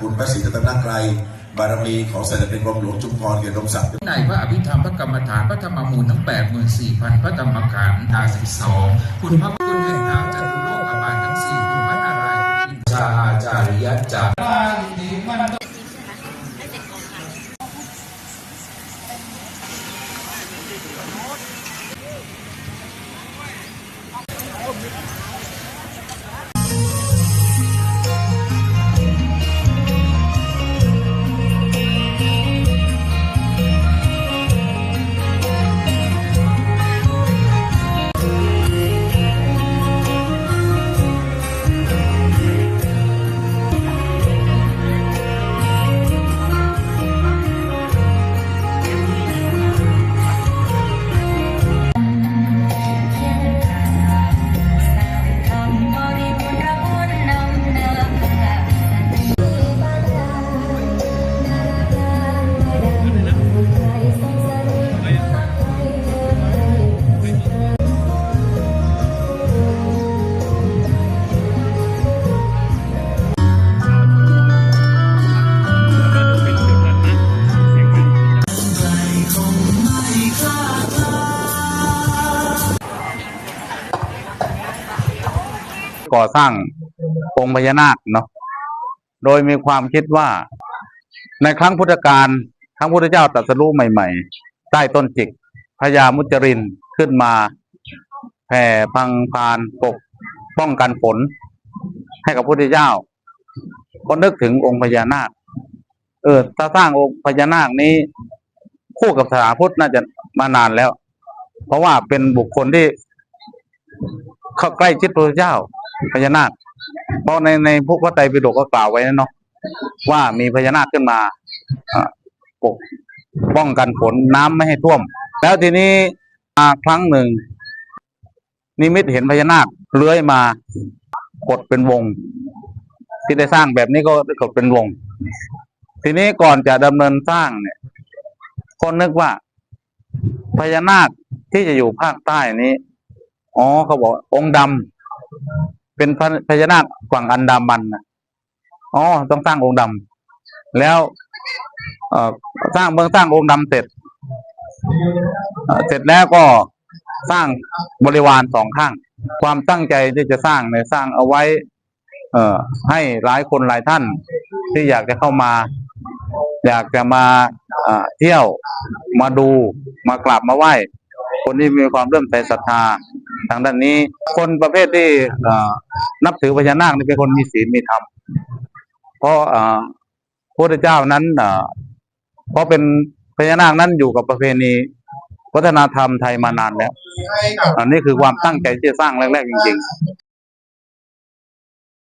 คุณพระศรีรัตนารัยบารมีของเสด็จเป็นกรมหลวงจุมพรเกียรติดมศักดิ์ในพระอภิธรรมพระกรรมฐานพระธรรมมูลทั้ง84,000 พระธรรมขันธ์ตา12คุณพระคุณแห่งดาวจตุโลกอบายทั้งสี่คุณพระนารายณ์อินทราอาจาริยจักรท ก่อสร้างองค์พญานาคเนาะโดยมีความคิดว่าในครั้งพุทธกาลครั้งพุทธเจ้าตรัสรู้ใหม่ ๆ ใต้ต้นจิกพญามุจรินขึ้นมาแผ่พังพานปกป้องกันฝนให้กับพุทธเจ้าก็นึกถึงองค์พญานาค เออถ้าสร้างองค์พญานาคนี้ คู่กับศาสาพุทธน่าจะมานานแล้ว เพราะว่าเป็นบุคคลที่เข้าใกล้ชิดพระพุทธเจ้า พญานาค เพราะในในพวกพระไตรปิฎกก็กล่าวไว้นะเนาะว่ามีพญานาคขึ้นมาปกป้องกันฝนน้ำไม่ให้ท่วม แล้วทีนี้มาครั้งหนึ่ง นิมิตเห็นพญานาคเลื้อยมากดเป็นวง ที่ได้สร้างแบบนี้ก็กดเป็นวง ทีนี้ก่อนจะดำเนินสร้างเนี่ยคนนึกว่าพญานาคที่จะอยู่ภาคใต้นี้ อ๋อเขาบอกองค์ด เป็นพญานาคฝั่งอันดามันนะอ๋อต้องสร้างองค์ดำแล้วเอ่อสร้างเมืองสร้างองค์ดำเสร็จเสร็จแล้วก็สร้างบริวารสองข้าง ความตั้งใจที่จะสร้างเนี่ยสร้างเอาไว้ เอ่อให้หลายคนหลายท่าน ที่อยากจะเข้ามา อยากจะมาเที่ยวมาดูมากราบมาไหว้ คนที่มีความเริ่มใสศรัทธา ทางด้านนี้คนประเภทที่เอ่อนับถือพญานาคนี่เป็นคนมีศีลมีธรรมเพราะเอ่อพระพุทธเจ้านั้นเอ่อเพราะเป็นพญานาคนั้นอยู่กับประเพณีวัฒนธรรมไทยมานานแล้ว อันนี้คือความตั้งใจที่จะสร้างแรกๆจริง ๆ